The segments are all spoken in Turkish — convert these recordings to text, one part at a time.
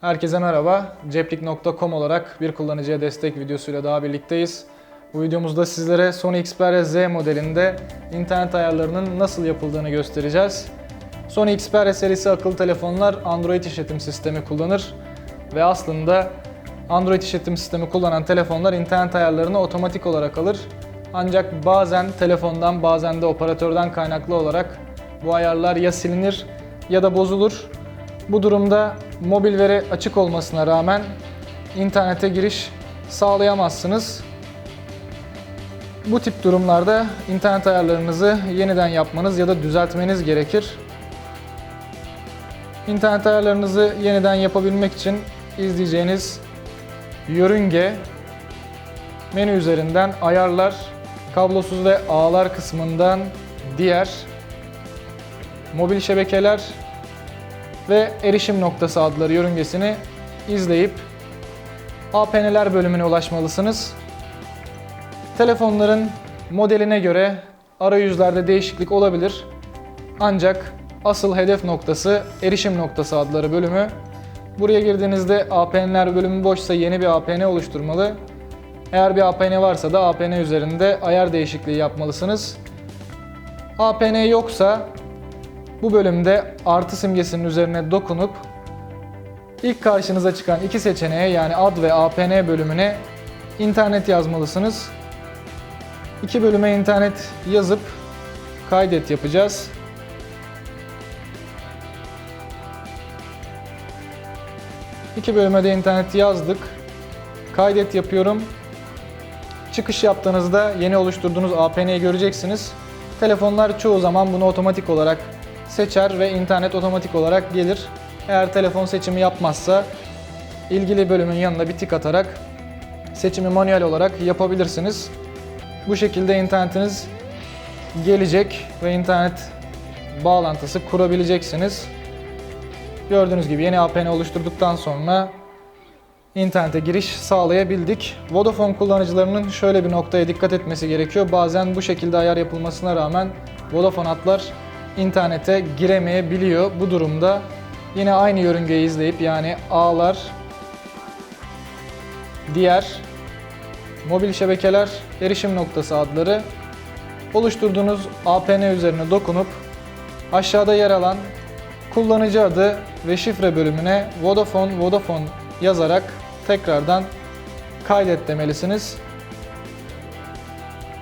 Herkese merhaba. Ceplik.com olarak bir kullanıcıya destek videosuyla daha birlikteyiz. Bu videomuzda sizlere Sony Xperia Z modelinde internet ayarlarının nasıl yapıldığını göstereceğiz. Sony Xperia serisi akıllı telefonlar Android işletim sistemi kullanır ve aslında Android işletim sistemi kullanan telefonlar internet ayarlarını otomatik olarak alır. Ancak bazen telefondan bazen de operatörden kaynaklı olarak bu ayarlar ya silinir ya da bozulur. Bu durumda mobil veri açık olmasına rağmen internete giriş sağlayamazsınız. Bu tip durumlarda internet ayarlarınızı yeniden yapmanız ya da düzeltmeniz gerekir. İnternet ayarlarınızı yeniden yapabilmek için izleyeceğiniz yörünge menü üzerinden ayarlar, kablosuz ve ağlar kısmından diğer mobil şebekeler ve erişim noktası adları yörüngesini izleyip APN'ler bölümüne ulaşmalısınız. Telefonların modeline göre arayüzlerde değişiklik olabilir. Ancak asıl hedef noktası erişim noktası adları bölümü. Buraya girdiğinizde APN'ler bölümü boşsa yeni bir APN oluşturmalı. Eğer bir APN varsa da APN üzerinde ayar değişikliği yapmalısınız. APN yoksa bu bölümde artı simgesinin üzerine dokunup ilk karşınıza çıkan iki seçeneğe yani ad ve APN bölümüne internet yazmalısınız. İki bölüme internet yazıp kaydet yapacağız. İki bölüme de internet yazdık. Kaydet yapıyorum. Çıkış yaptığınızda yeni oluşturduğunuz APN'yi göreceksiniz. Telefonlar çoğu zaman bunu otomatik olarak seçer ve internet otomatik olarak gelir. Eğer telefon seçimi yapmazsa ilgili bölümün yanına bir tik atarak seçimi manuel olarak yapabilirsiniz. Bu şekilde internetiniz gelecek ve internet bağlantısı kurabileceksiniz. Gördüğünüz gibi yeni APN oluşturduktan sonra internete giriş sağlayabildik. Vodafone kullanıcılarının şöyle bir noktaya dikkat etmesi gerekiyor. Bazen bu şekilde ayar yapılmasına rağmen Vodafone hatlar internete giremeyebiliyor. Bu durumda yine aynı yörüngeyi izleyip yani ağlar, diğer mobil şebekeler, erişim noktası adları oluşturduğunuz APN üzerine dokunup aşağıda yer alan kullanıcı adı ve şifre bölümüne Vodafone Vodafone yazarak tekrardan kaydet demelisiniz.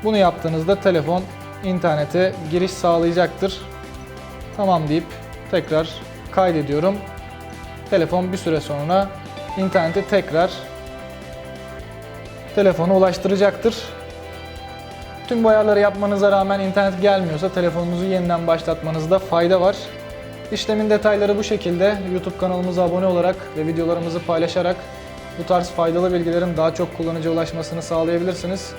Bunu yaptığınızda telefon internete giriş sağlayacaktır. Tamam deyip tekrar kaydediyorum. Telefon bir süre sonra internete tekrar telefonu ulaştıracaktır. Tüm bu ayarları yapmanıza rağmen internet gelmiyorsa telefonunuzu yeniden başlatmanızda fayda var. İşlemin detayları bu şekilde. YouTube kanalımıza abone olarak ve videolarımızı paylaşarak bu tarz faydalı bilgilerin daha çok kullanıcıya ulaşmasını sağlayabilirsiniz.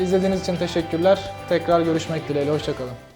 İzlediğiniz için teşekkürler. Tekrar görüşmek dileğiyle. Hoşçakalın.